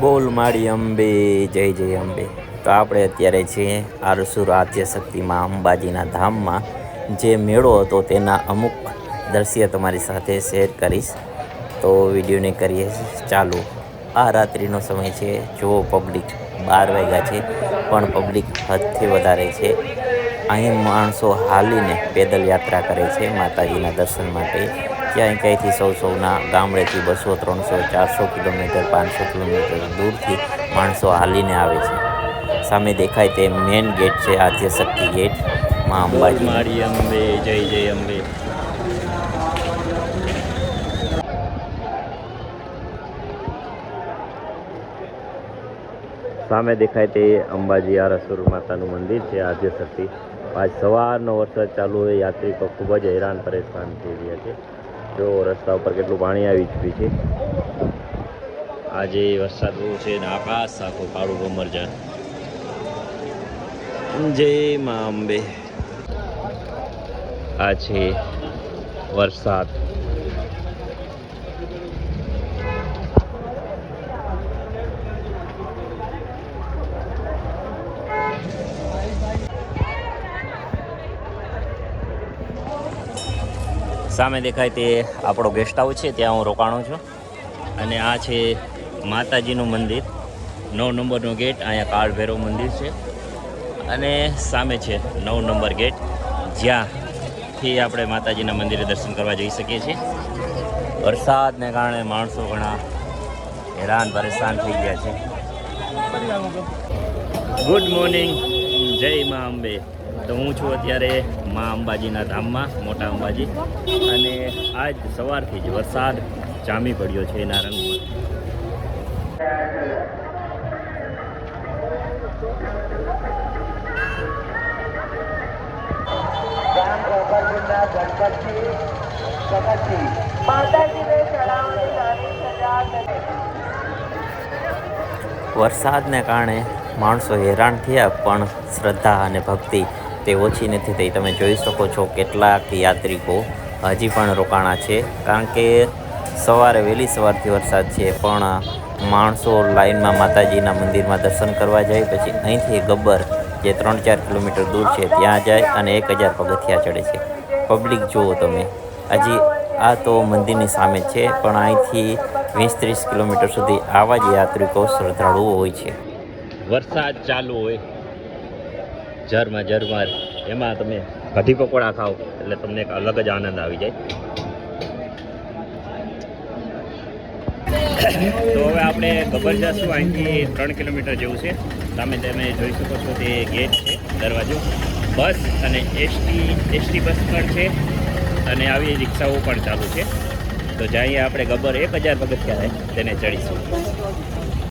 બોલ માડી અંબે, જય જય અંબે. તો આપણે અત્યારે છીએ આરસુર આદ્યશક્તિમાં અંબાજીના ધામમાં. જે મેળો હતો તેના અમુક દ્રશ્ય તમારી સાથે શેર કરીશ. તો વિડીયોને કરીએ ચાલુ. આ રાત્રિનો સમય છે. જુઓ પબ્લિક બાર વાગ્યા છે, પણ પબ્લિક હદથી વધારે છે. અહીં માણસો હાલીને પેદલ યાત્રા કરે છે માતાજીના દર્શન માટે. ક્યાંય ક્યાંયથી સૌ સૌના ગામડેથી બસો ત્રણસો ચારસો કિલોમીટર પાંચસો કિલોમીટર દૂરથી માણસો હાલીને આવે છે. સામે દેખાય તે મેઇન ગેટ છે આદ્યશક્તિ ગેટમાં અંબાજી. મારી અંબે જય જય અંબે. સામે દેખાય તે અંબાજી આરાસુર માતાનું મંદિર છે આદ્યશક્તિ આજ સવારનો વરસાદ ચાલુ હોય યાત્રિકો ખૂબ જ હેરાન પરેશાન થઈ રહ્યા છે. જો રસ્તા ઉપર કેટલું પાણી આવી ચૂક્યું છે. આજે વરસાદ બહુ છે ને આકાશ આખું કાળું ગમર જાય જય મા અંબે. આ છે વરસાદ. સામે દેખાય તે આપણો ગેસ્ટ હાઉસ છે ત્યાં હું રોકાણો છું. અને આ છે માતાજીનું મંદિર. નવ નંબરનો ગેટ અહીંયા કાળભૈરવ મંદિર છે. અને સામે છે નવ નંબર ગેટ જ્યાંથી આપણે માતાજીના મંદિરે દર્શન કરવા જઈ શકીએ છીએ. વરસાદને કારણે માણસો ઘણા હેરાન પરેશાન થઈ ગયા છે. ગુડ મોર્નિંગ જય મા અંબે. તો હું છું અત્યારે મા અંબાજીના ધામમાં, મોટા અંબાજી. અને આજ સવારથી જ વરસાદ જામી પડ્યો છે એના રંગમાં. વરસાદને કારણે માણસો હેરાન થયા, પણ શ્રદ્ધા અને ભક્તિ તે ઓછી નથી થઈ. તમે જોઈ શકો છો કેટલાક યાત્રિકો હજી પણ રોકાણા છે, કારણ કે સવારે વહેલી સવારથી વરસાદ છે, પણ માણસો લાઇનમાં માતાજીના મંદિરમાં દર્શન કરવા જાય, પછી અહીંથી ગબ્બર, જે ત્રણ ચાર કિલોમીટર દૂર છે, ત્યાં જાય અને એક હજાર પગથિયા ચડે છે. પબ્લિક, જુઓ તમે. હજી આ તો મંદિરની સામે છે, પણ અહીંથી વીસ ત્રીસ કિલોમીટર સુધી આવા જ યાત્રિકો શ્રદ્ધાળુઓ હોય છે. વરસાદ ચાલુ હોય ઝરમર ઝરમર, એમાં તમે કઢી પકોડા ખાઓ, એટલે તમને એક અલગ જ આનંદ આવી જાય. તો હવે આપણે ગબર જશું, અહીંથી ત્રણ કિલોમીટર જેવું છે. સામે તમે જોઈ શકો છો તે ગેટ છે, દરવાજો. બસ અને એસટી એસટી બસ પણ છે અને આવી રિક્ષાઓ પણ ચાલુ છે. તો જ્યાં આપણે ગબ્બર એક હજાર પગથિયા તેને ચડીશું.